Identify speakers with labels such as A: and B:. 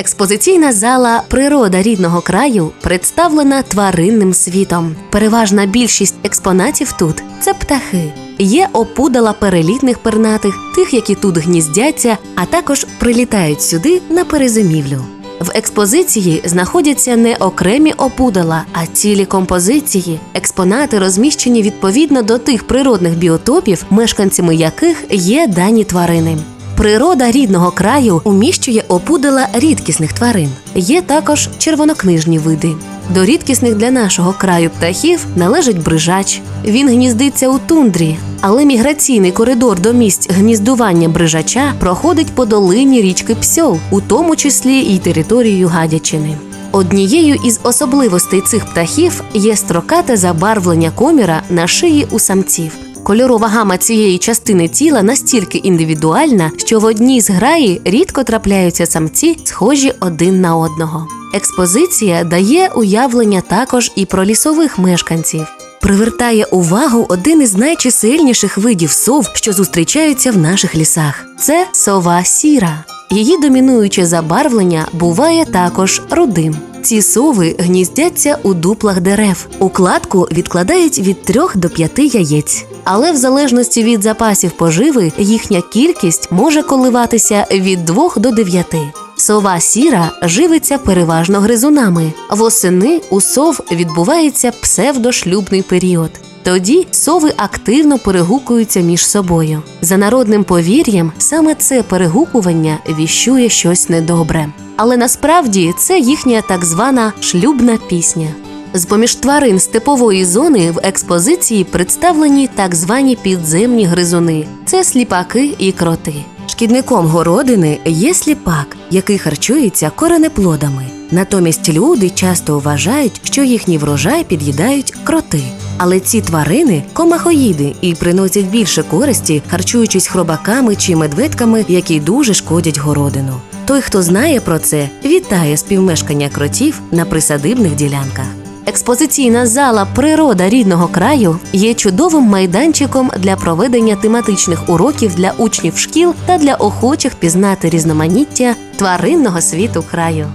A: Експозиційна зала Природа рідного краю представлена тваринним світом. Переважна більшість експонатів тут це птахи. Є опудала перелітних пернатих, тих, які тут гніздяться, а також прилітають сюди на перезимівлю. В експозиції знаходяться не окремі опудала, а цілі композиції. Експонати розміщені відповідно до тих природних біотопів, мешканцями яких є дані тварини. Природа рідного краю уміщує опудала рідкісних тварин. Є також червонокнижні види. До рідкісних для нашого краю птахів належить брижач. Він гніздиться у тундрі, але міграційний коридор до місць гніздування брижача проходить по долині річки Псьол, у тому числі й територією Гадячини. Однією із особливостей цих птахів є строкате забарвлення коміра на шиї у самців. Кольорова гама цієї частини тіла настільки індивідуальна, що в одній з граї рідко трапляються самці, схожі один на одного. Експозиція дає уявлення також і про лісових мешканців. Привертає увагу один із найчисельніших видів сов, що зустрічаються в наших лісах. Це сова сіра. Її домінуюче забарвлення буває також рудим. Ці сови гніздяться у дуплах дерев. У кладку відкладають від 3 до 5 яєць. Але в залежності від запасів поживи їхня кількість може коливатися від 2 до 9. Сова сіра живиться переважно гризунами. Восени у сов відбувається псевдошлюбний період. Тоді сови активно перегукуються між собою. За народним повір'ям, саме це перегукування віщує щось недобре. Але насправді це їхня так звана шлюбна пісня. З поміж тварин степової зони в експозиції представлені так звані підземні гризуни це сліпаки і кроти. Шкідником городини є сліпак, який харчується коренеплодами. Натомість люди часто вважають, що їхній врожай під'їдають кроти. Але ці тварини комахоїди і приносять більше користі, харчуючись хробаками чи медведками, які дуже шкодять городину. Той, хто знає про це, вітає співмешкання кротів на присадибних ділянках. Експозиційна зала Природа рідного краю є чудовим майданчиком для проведення тематичних уроків для учнів шкіл та для охочих пізнати різноманіття тваринного світу краю.